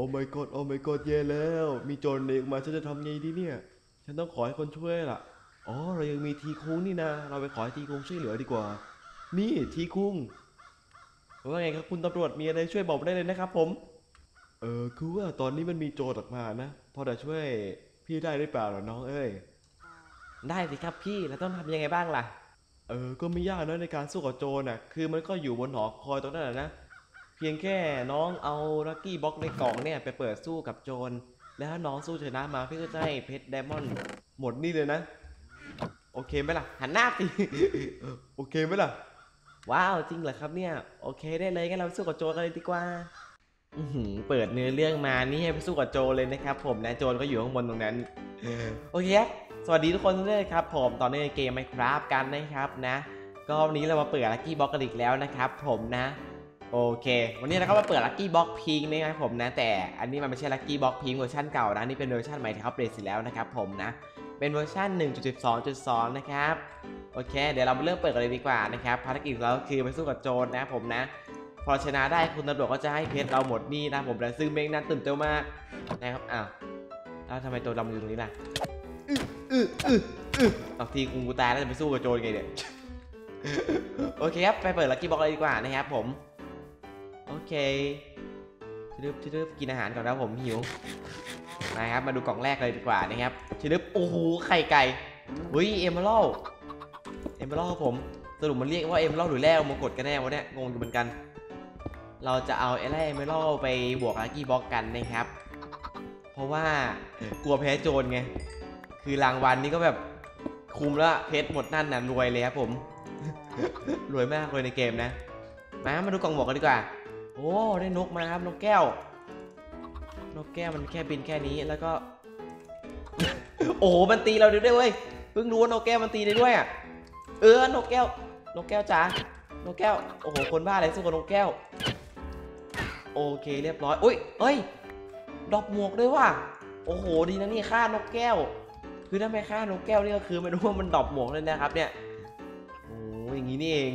โอ้ my god โอ้ my god แย่แล้ว มีโจรเด็กมาฉันจะทำไงดีเนี่ย ฉันต้องขอให้คนช่วยล่ะ อ๋อ เรายังมีทีคุงนี่นะ เราไปขอให้ทีคุงช่วยเหลือดีกว่า นี่ทีคุงว่าไงครับคุณตำรวจมีอะไรช่วยบอกได้เลยนะครับผม เออคือว่าตอนนี้มันมีโจรออกมานะ พอจะช่วยพี่ได้หรือเปล่าล่ะน้องเอ้ย ได้สิครับพี่ แล้วต้องทำยังไงบ้างล่ะ เออ ก็ไม่ยากนะในการสู้กับโจรน่ะ คือมันก็อยู่บนหอคอยตรงนั้นแหละนะ เพียงแค่น้องเอาลักกี้บ็อกในกล่องเนี่ยไปเปิดสู้กับโจร แล้วถ้าน้องสู้ชนะมาพี่ก็จะให้เพชรไดมอนด์หมดนี่เลยนะ โอเคไหมล่ะ หันหน้าสิ โอเคไหมล่ะ ว้าวจริงเหรอครับเนี่ย โอเคได้เลยงั้นเราไปสู้กับโจรกันเลยดีกว่าอืเปิดเนื้อเรื่องมานี่ให้ไปสู้กับโจรเลยนะครับ ผมนะโจรก็อยู่ข้างบนตรงนั้นโอเคครับสวัสดีทุกคนด้วยครับ ผมตอนนี้เกม Minecraft กันนะครับนะ ก็วันนี้เรามาเปิดลัคกี้บ็อกกันอีกแล้วนะครับ ผมนะ โอเค วันนี้เราก็มาเปิดลัคกี้บ็อกพิงนะครับผมนะ แต่อันนี้มันไม่ใช่ลัคกี้บ็อกพิงเวอร์ชันเก่านะ นี่เป็นเวอร์ชันใหม่ที่เขาเปลี่ยนเสร็จแล้วนะครับผมนะ เป็นเวอร์ชัน1.12.2 นะครับ โอเค เดี๋ยวเรามาเริ่มเปิดกันเลยดีกว่านะครับ ภารกิจเราคือไปสู้กับโจรนะผมนะ พอชนะได้คุณตำรวจก็จะให้เพชรเราหมดนี่นะผมนะซึ่งเมงนั้นตื่นเต้นมากนะครับ อ้าว แล้วทำไมตัวดำอยู่ตรงนี้ล่ะอืออืออืออือเอาทีกูกูตายแล้วจะไปสู้กับโจรไงเนี่ย โอเคครับ ไปเปิดลักกี้บ็อกเลยดีกว่านะครับผม โอเคชิดึบชิดึบกินอาหารก่อนนะผมหิวนะครับมาดูกล่องแรกเลยดีกว่านะครับชิดึบโอ้โหไข่ไก่เฮ้ยเอมเบอรัลเอมเบอรัลครับผมสรุปมันเรียกว่าเอมเบอรัลหรือแร่มงกฎกันแน่วะเนี่ยงงอยู่เหมือนกัน เราจะเอาไอ้แร่เอมเบอรัลไปบวกลักกี้บ็อกกันนะครับ เพราะว่ากลัวแพ้โจรไงคือรางวัลนี่ก็แบบคุมแล้วเพชรหมดนั่นน่ะรวยเลยครับผม รวยมากเลยในเกมนะ มามาดูกล่องหมวกกันดีกว่า อ้ ได้นกมาครับ นกแก้ว นกแก้วมันแค่บินแค่นี้แล้วก็ โอ้โห มันตีเราได้ด้วยเว้ย เพิ่งรู้ว่านกแก้วมันตีได้ด้วยอะ เออ นกแก้ว นกแก้วจ๋านกแก้ว โอ้โห คนบ้าอะไรสู้กับนกแก้ว โอเคเรียบร้อย อุ้ยเอ้ย ดอกหมวกด้วยว่ะ โอ้โห ดีนะนี่ฆ่านกแก้ว คือถ้าไม่ฆ่านกแก้วนี่ก็คือไม่รู้ว่ามันดอกหมวกเลยนะครับเนี่ย โอ้ยอย่างนี้นี่เอง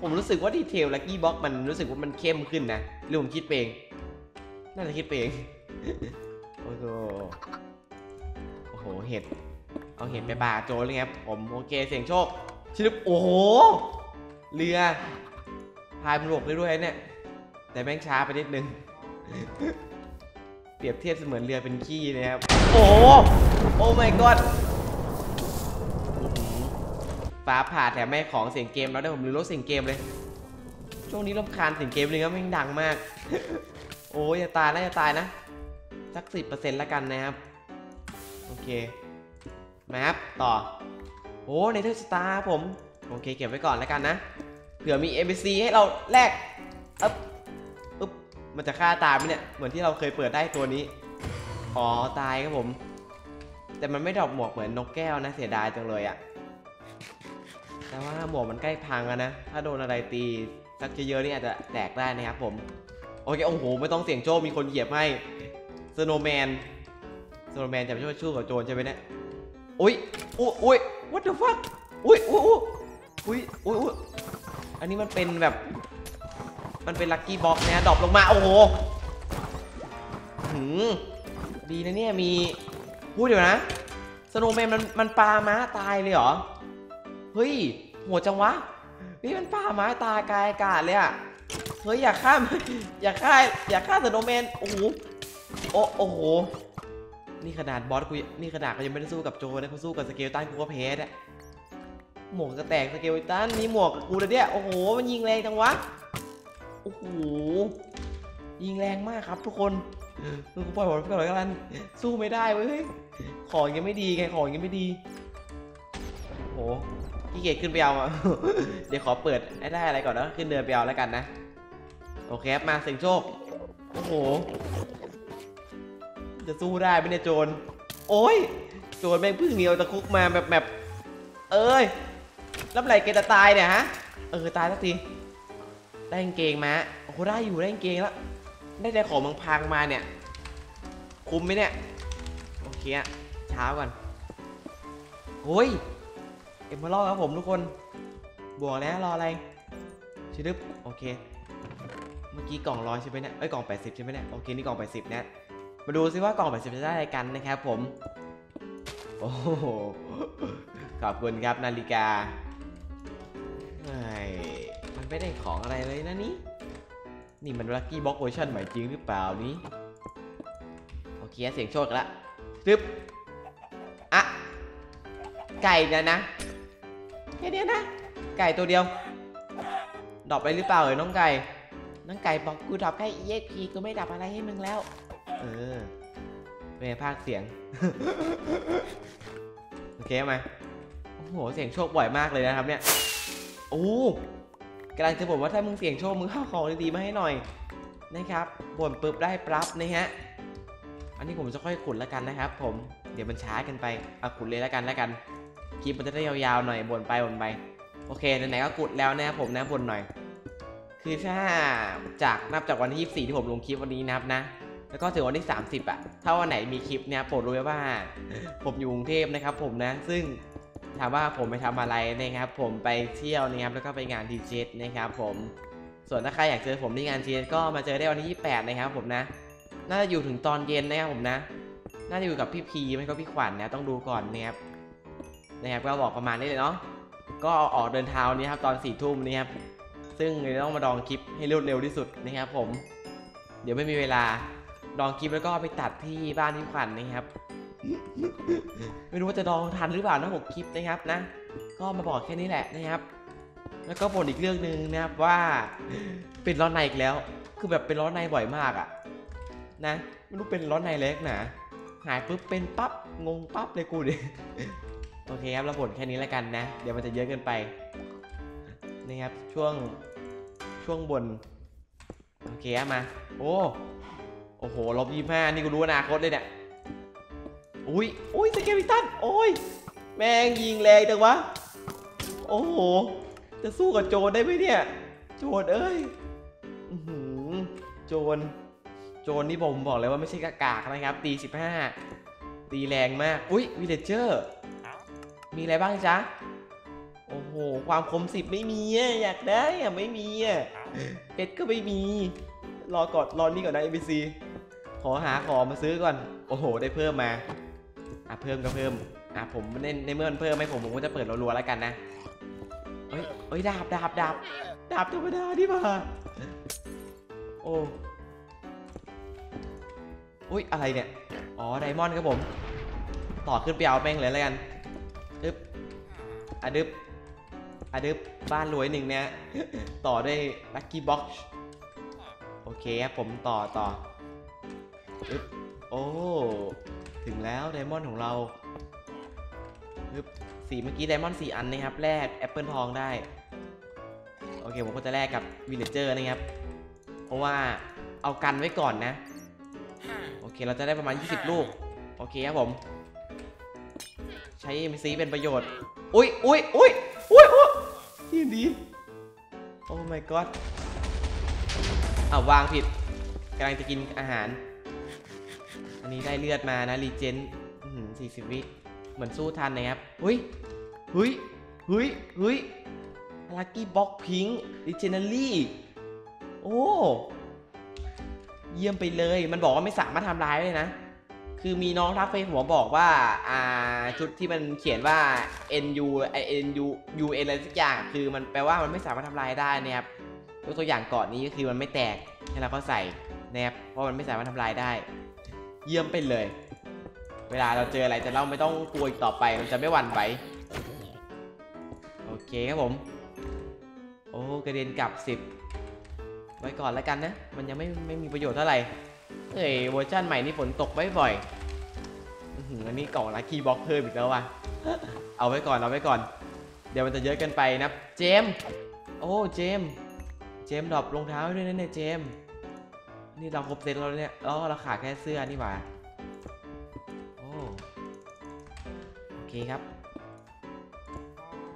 ผมรู้สึกว่าดีเทลลักกี้บ็อกมันรู้สึกว่ามันเข้มขึ้นนะหรือผมคิดเองน่าจะคิดเองโอ้โหโอ้โหเห็ดเอาเห็ดไปบาโจเลยครับผมโอเคเสียงโชคชิลโอ้โหเรือพายมันบได้ด้วยเนี่ย แต่แม่งช้าไปนิดนึง เปรียบเทียบเสมือนเรือเป็นขี้เลยครับ โอ้โห โอ้ my god ฟ้าผ่าแถมแม่ของเสียงเกมแล้วได้ผมลืมลดเสียงเกมเลย ช่วงนี้รำคาญเสียงเกมเลยครับแม่งดังมาก โอ้ยอย่าตายนะอย่าตายนะ สักสิบเปอร์เซ็นต์ละกันนะครับ โอเคแมปต่อ โอ้ในเทอร์สตาร์ผม โอเค เก็บไว้ก่อนแล้วกันนะ เผื่อมี NPC ให้เราแลกอึ๊บอึ๊บมันจะฆ่าตายไหมเนี่ย เหมือนที่เราเคยเปิดได้ตัวนี้ อ๋อ ตายครับผม แต่มันไม่ดรอปหมวกเหมือนนกแก้วนะ เสียดายจังเลยอะ แต่ว่าหมวกมันใกล้พังแล้วนะ ถ้าโดนอะไรตีสักเยอะๆนี่อาจจะแตกได้นะครับผม โอเค โอ้โห ไม่ต้องเสี่ยงโชคมีคนเหยียบให้สโนแมนสโนแมนจะไปช่วยชู้กับโจรใช่ไหมเนี่ย อุ้ยอุ้ยอุ้ย what the fuck อุ้ยอุ้ยอุ้ยอุ้ยอุ้ยอันนี้มันเป็นแบบ มันเป็นลัคกี้บ็อกนะดรอปลงมา โอ้โหหืมดีนะเนี่ยมีพูดเดี๋ยวนะสโนแมนมันมันปลาม้าตายเลยเหรอ เฮ้ยโหดจังวะนี่มันปลาไม้าตากายอากาศเลยอะเฮ้ยอย่าฆ่าอย่าฆ่าอย่าฆ่าสโนแมนโอ้โหโอ้โอ้โหนี่ขนาดบอสกูนี่ขนาดเขายังไม่ได้สู้กับโจนะเขาสู้กับสเกลตันกูก็แพ้เนี่ยหมวกจะแตกสเกลตันนี่หมวกกูเลยเนี่ยโอ้โหมันยิงแรงจังวะโอ้โหยิงแรงมากครับทุกคนมึงกูปล่อยผมไปก่อนแล้วกันสู้ไม่ได้เว้ยเฮ้ยของยังไม่ดีไงของยังไม่ดีโอ้โห ขี้เกียจขึ้นไปเอาเดี๋ยวขอเปิดให้ได้อะไรก่อนแล้วขึ้นเดินไปเอาแล้วกันนะ โอเคครับมาเสียงโชค โอ้โห จะสู้ได้ไหมเนี่ยโจร โอ้ย โจรแม่งพึ่งเหนียวตะคุกมาแบบแบบ เอ้ยแล้วเมื่อไหร่แกจะตายเนี่ยฮะ เออตายสักที ได้กางเกงมาโอ้โหได้อยู่ได้กางเกงแล้ว ได้แต่ของมังพังมาเนี่ย คุ้มไหมเนี่ย โอเคอะเช้าก่อนโอ้ย เอ็มมาล่อครับผมทุกคน บวกแล้วรออะไรชิดึบโอเค เมื่อกี้กล่องร้อยใช่ไหมเนี่ยเอ้ยกล่อง 80 ใช่ไหมเนี่ย โอเค นี่กล่อง 80 นะ มาดูซิว่ากล่อง 80 จะได้อะไรกันนะครับผม โอ้โห ขอบคุณครับนาฬิกาเฮ้ยมันไม่ได้ของอะไรเลยนะนี่ นี่มันลัคกี้บ็อกเวอร์ชันใหม่จริงหรือเปล่านี้ โอเคเสียงโชคกันละตึ๊บ อะ ไก่นะนะ แค่เนี้ยนะ ไก่ตัวเดียว ดรอปไปหรือเปล่าเอ่ยน้องไก่ น้องไก่บอกกูดรอปแค่ EXP กูไม่ดรอปอะไรให้มึงแล้ว เออเป็นไงภาคเสียง โอเคไหมโอ้โห เสียงโชคบ่อยมากเลยนะครับเนี่ย โอ้กำลังจะบอกว่าถ้ามึงเสียงโชคมึงเข้าของดีๆมาให้หน่อยนะครับบ่นปุ๊บได้ปรับนะฮะ อันนี้ผมจะค่อยขุดแล้วกันนะครับ ผม เดี๋ยวมันช้าเกันไป เอาขุดเลยแล้วกันแล้วกัน คลิปมันจะได้ยาวๆหน่อยบ่นไปบ่นไป โอเคไหนๆก็กุดแล้วนะครับผมนะบ่นหน่อย คือถ้าจากนับจากวันที่24ที่ผมลงคลิปวันนี้นับนะ แล้วก็ถึงวันที่ 30อะถ้าวันไหนมีคลิปเนี่ยโปรดรู้ไว้ว่า ผมอยู่กรุงเทพนะครับ ผมนะซึ่งถามว่าผมไปทำอะไรนะครับ ผมไปเที่ยวนะครับแล้วก็ไปงานทีเจนะครับ ผมส่วนถ้าใครอยากเจอผมที่งานทีเจก็มาเจอได้วันที่ 28 นะครับผมนะ น่าจะอยู่ถึงตอนเย็นนะครับผมนะ น่าจะอยู่กับพี่พีไม่ก็พี่ขวัญนะต้องดูก่อนนะครับ นะครับก็บอกประมาณนี้เลยเนาะก็ออกเดินเท้านี้ครับตอนสี่ทุ่มนี่ครับซึ่งเลยต้องมาดองคลิปให้รวดเร็วที่สุดนะครับผม เดี๋ยวไม่มีเวลาดองคลิปแล้วก็ไปตัดที่บ้านที่ขวัญนะครับ ไม่รู้ว่าจะดองทันหรือเปล่านะหกคลิปนะครับนะ ก็มาบอกแค่นี้แหละนะครับ แล้วก็บ่นอีกเรื่องหนึ่งนะครับว่าเป็นร้อนในอีกแล้ว คือแบบเป็นร้อนในบ่อยมากอะนะไม่รู้เป็นร้อนในเล็กหนาหายปุ๊บเป็นปั๊บงงปั๊บเลยกูดิ โอเคครับเราบ่นแค่นี้แล้วกันนะ เดี๋ยวมันจะเยอะเกินไปนี่ครับช่วงช่วงบนโอเคครับมา โอ้โอ้โหลบยี่ห้านี่กูรู้อนาคตเลยเนี่ยอุ้ยอุ้ยสเกลิตันโอ้ยแม่งยิงแรงจังวะโอ้โหจะสู้กับโจรได้ไหมเนี่ย โจรเอ้ยหือโจรโจรนี่ผมบอกเลยว่าไม่ใช่กากๆนะครับตี15ตีแรงมาก อุ้ยวิลเลเจอร์ มีอะไรบ้างจ๊ะ โอ้โห ความคมสิบไม่มีอะอยากได้อะไม่มีอะเพชรก็ไม่มี รอก่อนรอนี่ก่อนนะ ABC ขอหาของมาซื้อก่อน โอ้โห ได้เพิ่มมา อะเพิ่มก็เพิ่ม อะผมในในเมื่อมันเพิ่มให้ผมผมก็จะเปิดรัวๆแล้วกันนะ เอ้ยเอ้ยดาบดาบดาบดาบธรรมดาดิมาโอ้อุ้ยอะไรเนี่ย อ๋อไดมอนด์ครับผม ต่อขึ้นไปเอาแม่งเลยแล้วกัน อึบอะดึบอะดึบบ้านรวยหนึ่งเนี่ยต่อด้วยลัคกี้บ็อกซ์โอเคครับผมต่อต่ออึบโอ้ถึงแล้วไดมอนด์ของเราอึบสีเมื่อกี้ไดมอนด์สี่อันนะครับแลกแอปเปิลทองได้ โอเคผมก็จะแลกกับวิลเลเจอร์นะครับ เพราะว่าเอากันไว้ก่อนนะ โอเคเราจะได้ประมาณ 20 ลูก โอเคครับผม ใช้ MC เป็นประโยชน์ อุ้ยอุ้ยอุ้ยอุ้ยอุ้ยที่ดี โอ้ my god อ้าววางผิดกำลังจะกินอาหาร อันนี้ได้เลือดมานะรีเจนสี่สิบวิเหมือนสู้ทันนะครับเฮ้ยเฮ้ยเฮ้ยเฮ้ยลัคกี้บ็อกพิงรีเจนารี่ โอ้ เยี่ยมไปเลย มันบอกว่าไม่สามารถทำลายได้นะ คือมีน้องทักเฟซผมบอกว่า อ่า ชุดที่มันเขียนว่า NU NU UN อะไรสักอย่าง คือมันแปลว่ามันไม่สามารถทำลายได้นะครับยกตัวอย่างเก่อนนี้ก็คือมันไม่แตกให้เราก็ใส่นะครับ เพราะมันไม่สามารถทำลายได้ เยี่ยมไปเลย เวลาเราเจออะไรแต่เราไม่ต้องกลัวอีกต่อไป มันจะไม่หวั่นไหว โอเคครับผม โอ้กระเด็นกลับ 10 ไว้ก่อนแล้วกันนะ มันยังไม่ไม่มีประโยชน์เท่าไหร่ เอ้ยเวอร์ชันใหม่นี่ฝนตกบ่อยๆอันนี้กล่องลัคกี้บ็อกเพิ่มอีกแล้วว่ะ เอาไว้ก่อน เอาไว้ก่อน เดี๋ยวมันจะเยอะเกินไปนะ เจมส์โอ้ เจมส์เจมส์ดรอปรองเท้าด้วยนะเนี่ยเจมส์นี่เราครบเซตแล้วเนี่ยอ๋อเราขาดแค่เสื้อนี่หว่า โอ้ โอเคครับ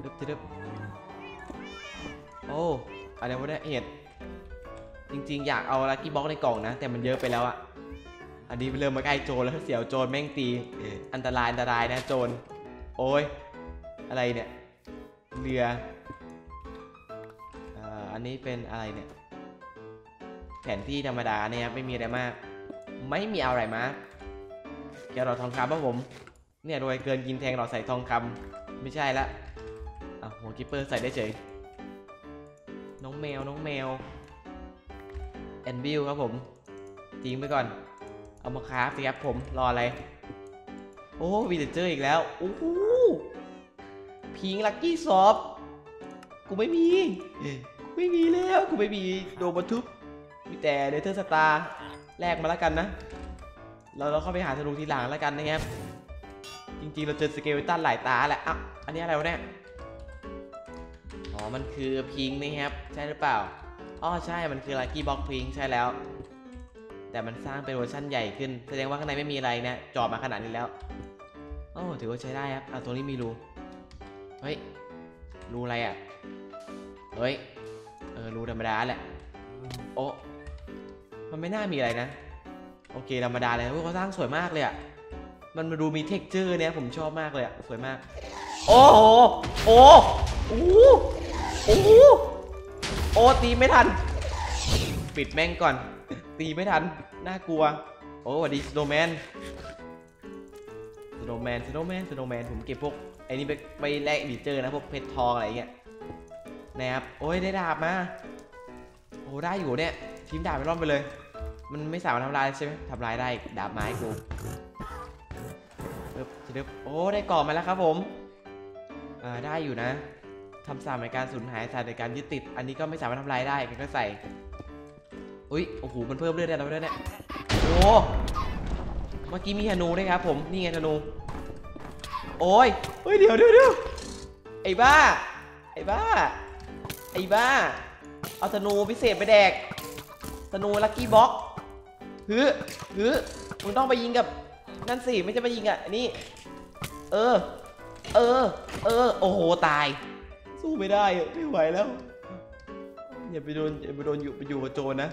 ดึบดึบโอ้ อะไรวะเนี่ยเห็ด จริงๆ อยากเอาลัคกี้บ็อกในกล่องนะ แต่มันเยอะไปแล้วอะอันนี้เริ่มมาใกล้โจรแล้วเสียวโจรแม่งตี อันตรายอันตรายนะโจร โอ้ย อะไรเนี่ย เรืออันนี้เป็นอะไรเนี่ย แผนที่ธรรมดาเนี่ยไม่มีอะไรมาก ไม่มีอะไรมากแกเราทองคำป่ะผม เนี่ยรวยเกินกินแทงเราใส่ทองคำไม่ใช่ละอะหัวกิปเปอร์ใส่ได้เฉย น้องแมวน้องแมว แอนบิลครับผมทิ้งไปก่อน เอามาคราฟสิครับผมรออะไร โอ้วีเดเจอร์อีกแล้วโอ้โหพิงลักกี้ซอฟกูไม่มีกูไม่มีแล้วกูไม่มีโดนบรรทุกมีแต่เดเทอร์สตาร์แลกมาแล้วกันนะเราเราเข้าไปหาธนูทีหลังแล้วกันนะครับ จริงๆ เราเจอสเกลตันหลายตาแหละอะอันนี้อะไรวะเนี่ย อ๋อ มันคือพิงนะครับ ใช่หรือเปล่า อ๋อใช่มันคือลั c กี้บ็อกพิงใช่แล้ว แต่มันสร้างเป็นเวอร์ชั่นใหญ่ขึ้น แสดงว่าข้างในไม่มีอะไรนะจอบมาขนาดนี้แล้วโอ้ถือว่าใช้ได้ครับอะตรงนี้มีรูเฮ้ยรูอะไรอะเฮ้ยเออรูธรรมดาแหละโอ้มันไม่น่ามีอะไรนะ โอเคธรรมดาเลยเขาสร้างสวยมากเลยอะมันมาดูมีเท็กเจอร์เนี่ยผมชอบมากเลยอะสวยมาก โอ้โหโอ้โอ้โหโอ้โห โอ้ตีไม่ทัน ปิดแม่งก่อน ตีไม่ทัน น่ากลัว โอ้สวัสดีสโนแมนสโนแมนสโนแมนสโนแมนผมเก็บพวกไอ้นี่ไปไปแลกดีเจอร์นะพวกเพชรทองอะไรเงี้ยนะครับโอ้ยได้ดาบมาโอ้ได้อยู่เนี่ยทีมดาบไปร่อนไปเลย มันไม่สามารถทำลายใช่ไหมทำลายได้ดาบไม้กูเอบเอบโอ้ได้กรอบมาแล้วครับผมอ่าได้อยู่นะ ทำสามในการสูญหายสามในการยึดติด อันนี้ก็ไม่สามารถทำลายได้กันก็ใส่ อุ้ย โอ้โห มันเพิ่มเลือดได้แล้วด้วยเนี่ย โอ้ เมื่อกี้มีธนูด้วยครับผม นี่ไงธนู โอ้ยเฮ้ย เดี๋ยวเดี๋ยวเดี๋ยวไอ้บ้า ไอ้บ้า ไอ้บ้า เอาธนูพิเศษไปแดก ธนูลักกี้บ็อกฮึฮึมึงต้องไปยิงกับนั่นสิ ไม่ใช่ไปยิงอะนนี้เออ เออ เออ โอ้โห ตาย สู้ไม่ได้ไม่ไหวแล้ว อย่าไปโดนอย่าไปโดนอยู่ไปอยู่กับโจรนะ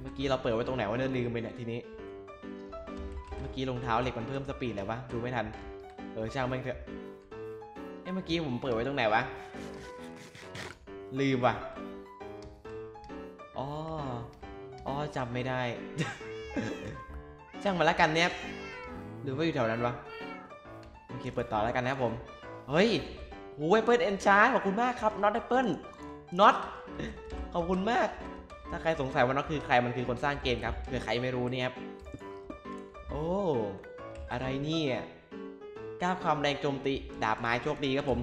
เมื่อกี้เราเปิดไว้ตรงไหนวะเนี่ยลืมไปเนี่ยทีนี้ เมื่อกี้รองเท้าเหล็กมันเพิ่มสปีดแล้วะดูไม่ทัน เออช่างแม่งเถอะเอ้เมื่อกี้ผมเปิดไว้ตรงไหนวะ ลืมว่ะอ๋ออ๋อจำไม่ได้ ช่างมาแล้วกันเนี่ยหรือว่าอยู่แถวนั้นวะโอเคเปิดต่อแล้วกันนะครับผม เฮ้ยโอ้ยเปิลเอนชาร์ขอบคุณมากครับน็อตแอเปิลน็อตขอบคุณมาก ถ้าใครสงสัยว่าน็อตคือใครมันคือคนสร้างเกมครับเผื่อใครไม่รู้เนี่ยครับโอ้อะไรเนี่ยก้าวความแรงโจมตีดาบไม้โชคดีครับผม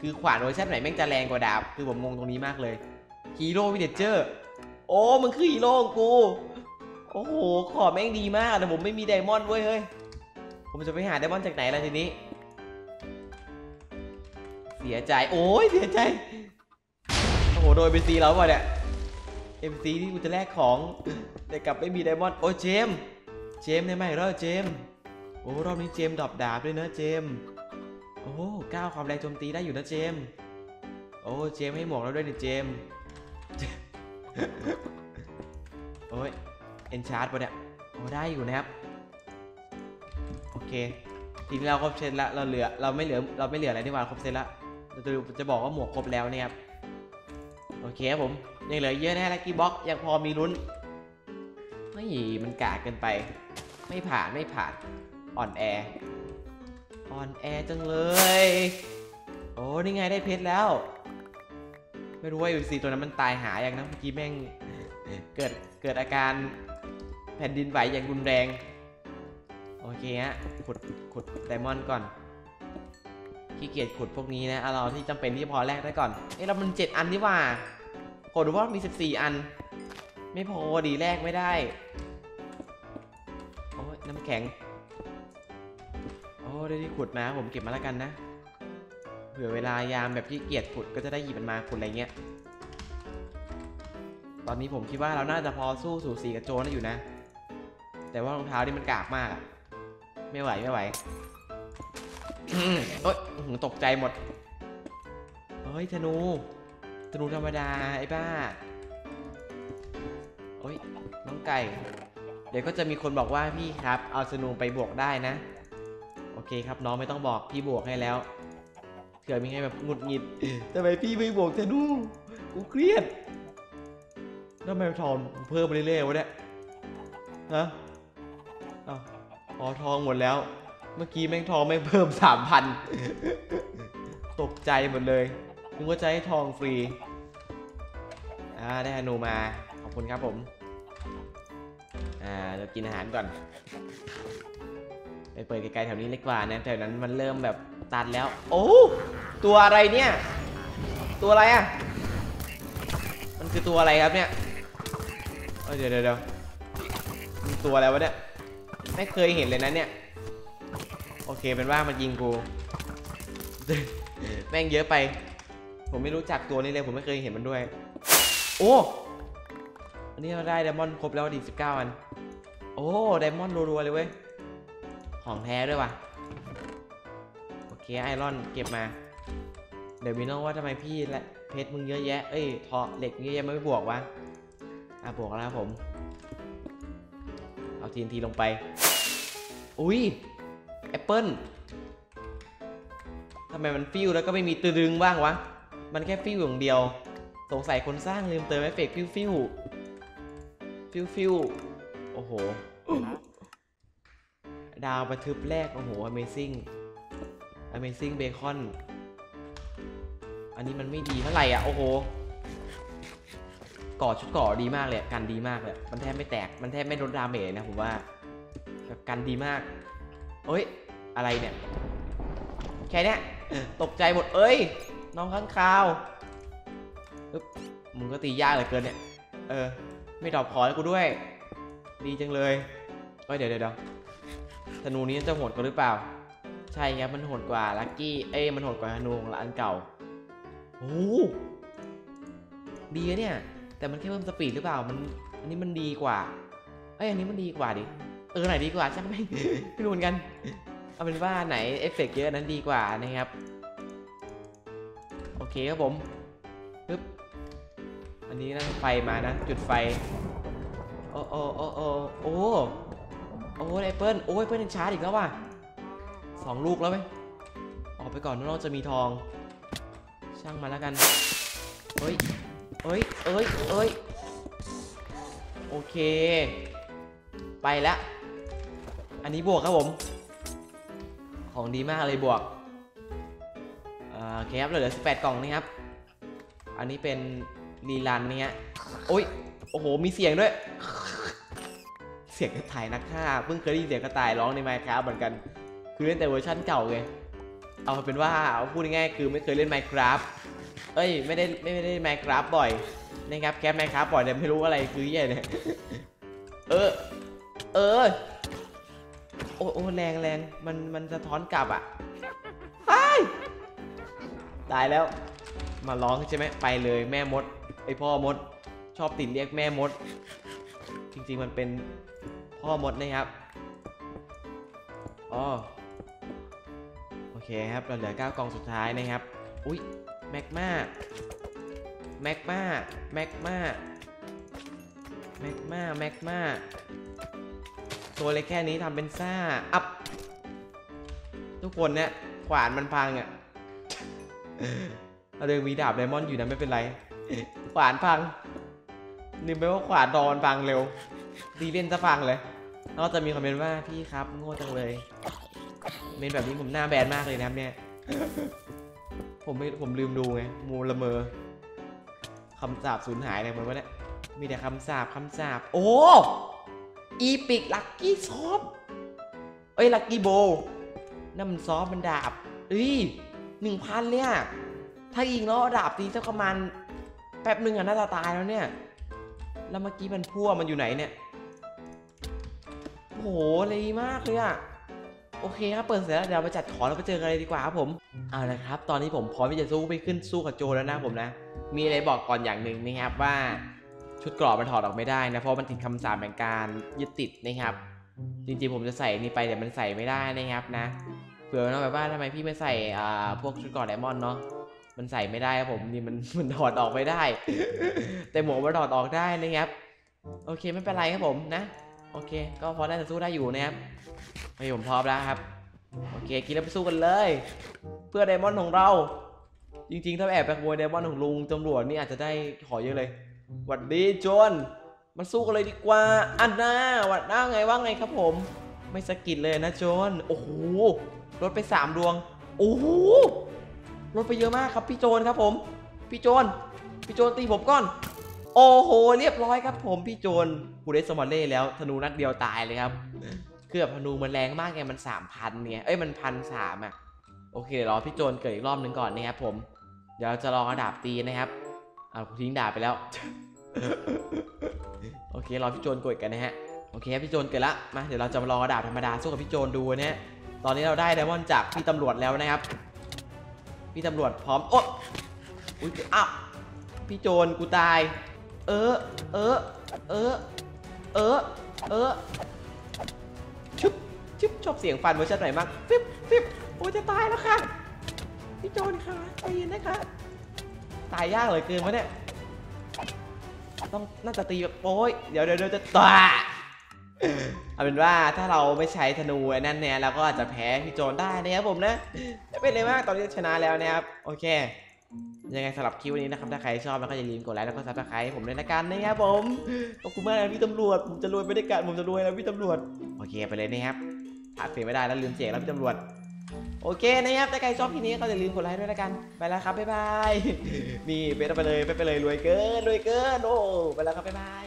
คือขวานเวอร์ชันไหนแม่งจะแรงกว่าดาบ คือผมงงตรงนี้มากเลยฮีโร่วิเดเจอร์โอ้มึงคือฮีโร่ของกู โอ้โห ขอแม่งดีมากแต่ผมไม่มีไดมอนด์เว้ยเฮ้ย ผมจะไปหาไดมอนด์จากไหนล่ะทีนี้ เสียใจ โอ้ยเสียใจ โอ้โห โดยเป็นซีแล้วป่ะเนี่ยเอ็มซีที่กูจะแลกของ แต่กลับไม่มีไดมอนด์โอ้เจมส์เจมส์ได้ไหมรอบเจมส์โอ้รอบนี้เจมส์ดรอปดาบด้วยนะเจมส์โอ้ก้าวความแรงโจมตีได้อยู่นะเจมส์โอ้เจมส์ให้หมวกแล้วด้วยนี่เจมส์โอ้ยเอนชาร์ดปะเนี่ยโอ้ได้อยู่นะครับ โอเคทีนี้เราครบเซตละเราเหลือเราไม่เหลือเราไม่เหลืออะไรนี่ว่าครบเซตละ จะจะบอกว่าหมวกครบแล้วเนี่ยครับ โอเคครับผมยังเหลือเยอะแน่ลักกี้บ็อกยังพอมีลุ้นไม่มันกากเกินไป ไม่ผ่านไม่ผ่านอ่อนแออ่อนแอจังเลย โอ้นี่ไงได้เพชรแล้ว ไม่รู้ว่าอยู่ซีตัวนั้นมันตายหาอย่างนะเมื่อกี้แม่งเกิดเกิดอาการแผ่นดินไหวอย่างรุนแรง โอเคฮะขุดขุดไดมอนด์ก่อน ขี้เกียจขุดพวกนี้นะเอาเราที่จำเป็นที่พอแลกได้ก่อนเอ้เรามันเจ็ดอันนี่ว่ากดดูว่ามี14อัน ไม่พอดีแลกไม่ได้โอ้ยน้ำแข็งโอ้ได้ที่ขุดมาผมเก็บมาแล้วกันนะเผื่อเวลายามแบบขี้เกียจขุดก็จะได้หยิบมันมาขุดอะไรเงี้ยตอนนี้ผมคิดว่าเราน่าจะพอสู้สูสีกับโจนได้อยู่นะ แต่ว่ารองเท้านี่มันกากมากอะไม่ไหวไม่ไหว อืมโอ๊ยหตกใจหมดเฮ้ยธนู ธนูธรรมดาไอ้บ้าโอ้ยน้องไก่ เดี๋ยวก็จะมีคนบอกว่าพี่ครับ เอาธนูไปบวกได้นะ โอเคครับน้องไม่ต้องบอกพี่บวกให้แล้วเผื่อมีให้แบบหงุดหงิดทำไมพี่ไม่บวกธนู กูเครียดแล้วทำไมทองเพิ่มไปเรื่อยๆวะเนี่ยฮะอ๋อทองหมดแล้ว มื่อกี้แม่งทองแม่งเพิ่มสามพันตกใจหมดเลยนึกว่าจะให้ทองฟรีอ่าได้ฮานูมาขอบคุณครับผมอ่าเดี๋ยวกินอาหารก่อนไปเปิดไกลๆแถวนี้เล็กกว่านะแถวนั้นมันเริ่มแบบตันแล้ว โอ้ตัวอะไรเนี่ย ตัวอะไรอะมันคือตัวอะไรครับเนี่ยเดี๋ยวเดี๋ยวเดี๋ยวตัวอะไรวะเนี่ยไม่เคยเห็นเลยนะเนี่ย โอเคเป็นว่ามันยิงกู แม่งเยอะไป ผมไม่รู้จักตัวนี้เลย ผมไม่เคยเห็นมันด้วย โอ้อันนี้เราได้ไดมอนด์ครบแล้วดี19อัน โอ้ไดมอนด์รัวๆเลยเว้ย ของแท้ด้วยว่ะ โอเคไอรอนเก็บมา เดี๋ยวมีน้องว่าทำไมพี่และเพชรมึงเยอะแยะ เอ้ยทอเหล็กเยอะแยะไม่บวกวะ อะบวกแล้วครับผม เอาทีนทีลงไป อุ้ย แอปเปิ้ลทำไมมันฟิวแล้วก็ไม่มีตรึงบ้างวะ มันแค่ฟิวอย่างเดียว สงสัยคนสร้างลืมเติมเอฟเฟกต์ฟิวฟิวฟิวฟิวโอ้โห ดาวประทึบแรก โอ้โห Amazing Amazing Bacon อันนี้มันไม่ดีเท่าไหร่อะ โอ้โห ก่อชุดก่อดีมากเลยกันดีมากเลย มันแทบไม่แตก มันแทบไม่ลดดาเมจนะผมว่า กันดีมากเอ้ย อะไรเนี่ย แค่เนี้ยตกใจหมด เอ้ย น้องข้างคาวอึ๊บมึงก็ตียากเหลือเกินเนี่ย เออ ไม่ดรอปขอให้กูด้วย ดีจังเลยเอ้ยเดี๋ยวเดี๋ยวเดี๋ยวธนูนี้จะโหดกว่าหรือเปล่า ใช่ครับ มันโหดกว่าลัคกี้ เอ้ย มันโหดกว่าธนูของอันเก่า โอ้โหดีอะเนี่ย แต่มันแค่เพิ่มสปีดหรือเปล่า มัน อันนี้มันดีกว่า เอ้ย อันนี้มันดีกว่าดิ เออไหนดีกว่าช่างไม่ไม่รู้เหมือนกัน เอาเป็นว่าไหนเอฟเฟกต์เยอะนั้นดีกว่านะครับ โอเคครับผมปึ๊บอันนี้นะไฟมานะ จุดไฟ โอ้โอ้โอ้โอ้โอ้โอ้ไอเปิลโอ้ยเปิลยังชาร์จอีกแล้วว่ะสองลูกแล้วไหมออกไปก่อนน้องจะมีทอง ช่างมาแล้วกันเฮ้ยเอ้ยเอ้ยเอ้ยโอเค ไปแล้ว อันนี้บวกครับผม ของดีมากเลยบวกโอเคครับเหลือ 18 กล่องนะครับ อันนี้เป็นรีลันเนี่ยโอ้ย โอ้โห มีเสียงด้วย เสียงกระต่ายนักฆ่า เพิ่งเคยได้ยินเสียงกระต่ายร้องในไมค์ครับเหมือนกัน คือเล่นแต่เวอร์ชั่นเก่าไงเอาเป็นว่าเอาพูดง่ายๆคือไม่เคยเล่น Minecraft เอ้ย ไม่ได้ไม่ได้ Minecraft บ่อยนะครับแคป Minecraft บ่อยแต่ไม่รู้อะไรคือเหี้ยเนี่ย เออ เออ โอ้โอ้แรงแรงมันมันสะท้อนกลับอะไอ้ยตายแล้ว มาร้องใช่ไหมไปเลยแม่มด ไอพ่อมด ชอบติดเรียกแม่มด จริง ๆ มันเป็นพ่อมดนะครับอ๋อโอเคครับ เราเหลือ 9 กล่องสุดท้ายนะครับ อุ้ยแมกมาแมกมาแมกมาแมกมาแมกมา ตัวเล็กแค่นี้ทำเป็นซ่า อัพ ทุกคนเนี่ยขวานมันพังอะ่ะเราเดินมีดาบไดมอนด์อยู่นะไม่เป็นไร ขวานพังนึกไปว่าขวานดอนพังเร็ว ดีเล่นจะพังเลยนอกจะมีคอมเมนต์ว่าพี่ครับโง่จังเลยเมนแบบนี้ผมหน้าแบนมากเลยนะครับเนี่ย ผมไม่ผมลืมดูไงมูละเมอคำสาบสูญหายอะไรหมดวะเนี่ยมีแต่คำสาบคำสาบโอ้ อีพิกลักกี้ซอฟเอ้ยลักกี้โบนั่นมันซอฟมันดาบเอ้ยหนึ่งพันเนี่ย ถ้ายิงแล้วดาบตีสักประมาณแป๊บหนึ่งอะน่าจะตายแล้วเนี่ย แล้วเมื่อกี้มันพั่วมันอยู่ไหนเนี่ยโอ้โหเลยมากเลยอะโอเคครับเปิดเสร็จแล้วเดี๋ยวไปจัดของแล้วไปเจอกันเลยดีกว่าครับผมเอาละครับ ตอนนี้ผมพร้อมที่จะสู้ไปขึ้นสู้กับโจแล้วนะผมนะ มีอะไรบอกก่อนอย่างหนึ่งนะครับว่า ชุดกรอบมันถอดออกไม่ได้นะ เพราะมันติดคำสาปแห่งการยึดติดนะครับ จริงๆผมจะใส่นี่ไปแต่มันใส่ไม่ได้นะครับนะเผื่อน้องแบบว่าทำไมพี่ไม่ใส่อ่าพวกชุดกรอบไดมอนด์เนาะมันใส่ไม่ได้ครับผมนี่มันมันถอดออกไม่ได้ แต่หมวกมันถอดออกได้นะครับ โอเคไม่เป็นไรครับผมนะโอเค ก็พอได้จะสู้ได้อยู่นะครับโอเคผมพร้อมแล้วครับ โอเคกินแล้วไปสู้กันเลย เพื่อไดมอนด์ของเรา จริงๆ ถ้าแอบไปขโมยไดมอนด์ของลุงตำรวจนี่อาจจะได้ขอเยอะเลย หวัดดีโจนมาสู้กันเลยดีกว่า อันน่าหวัดหน้าไงว่าไงครับผม ไม่สะกิดเลยนะโจนโอ้โหลดไปสามดวง โอ้โหลดไปเยอะมากครับพี่โจนครับผม พี่โจนพี่โจนตีผมก่อน โอ้โห เรียบร้อยครับผมพี่โจนกูได้สมอลเล่แล้วธนูนัดเดียวตายเลยครับคือแบบธนูมันแรงมากไงมันสามพันเนี่ย เอ้ยมันพันสามอะ โอเคเดี๋ยวรอพี่โจนเกิดอีกรอบหนึ่งก่อนนะครับผม เดี๋ยวจะลองเอดาบตีนะครับ อ่ากูทิ้งดาบไปแล้ว โอเครอพี่โจนกดกันนะฮะ โอเคครับพี่โจนเกิดละ มาเดี๋ยวเราจะมาลองเอาดาบธรรมดาสู้กับพี่โจนดูนะฮะ ตอนนี้เราได้ไดมอนด์จากพี่ตำรวจแล้วนะครับ พี่ตำรวจพร้อม โอ๊ะอุ้ยอ้าวพี่โจนกูตาย เออ เออ เออ เออ เออชึบชึบชอบเสียงฟันเวอร์ชันไหนมากฟิบฟิบโอ้ยจะตายแล้วค่ะ พี่โจนค่ะใจเย็นนะคะ ตายยากเลยเกินวะเนี่ย ต้องน่าจะตีแบบโอ้ยเดี๋ยวเดี๋ยวเดี๋ยวจะตาเอาเป็นว่าถ้าเราไม่ใช้ธนูนั่นเนี่ยเราก็อาจจะแพ้พี่โจนได้นะครับผมนะไม่เป็นไรมากตอนนี้ชนะแล้วนะครับโอเค ยังไงสำหรับคลิปวันนี้นะครับถ้าใครชอบแล้วก็อย่าลืมกดไลค์แล้วก็ซับสไครต์ผมด้วยนะกันนะครับผมขอบคุณมากนะพี่ตำรวจผมจะรวยไปด้วยกันผมจะรวยแล้วพี่ตำรวจโอเคไปเลยนะครับขาดเสียไม่ได้แล้วลืมเสียงแล้วพี่ตำรวจ โอเคนะครับถ้าใครชอบคลิปนี้ก็อย่าลืมกดไลค์ด้วยนะกัน ไปแล้วครับบ๊ายบาย นี่ไปไปเลยไปไปเลยรวยเกินรวยเกินโอ้ไปแล้วครับบ๊ายบาย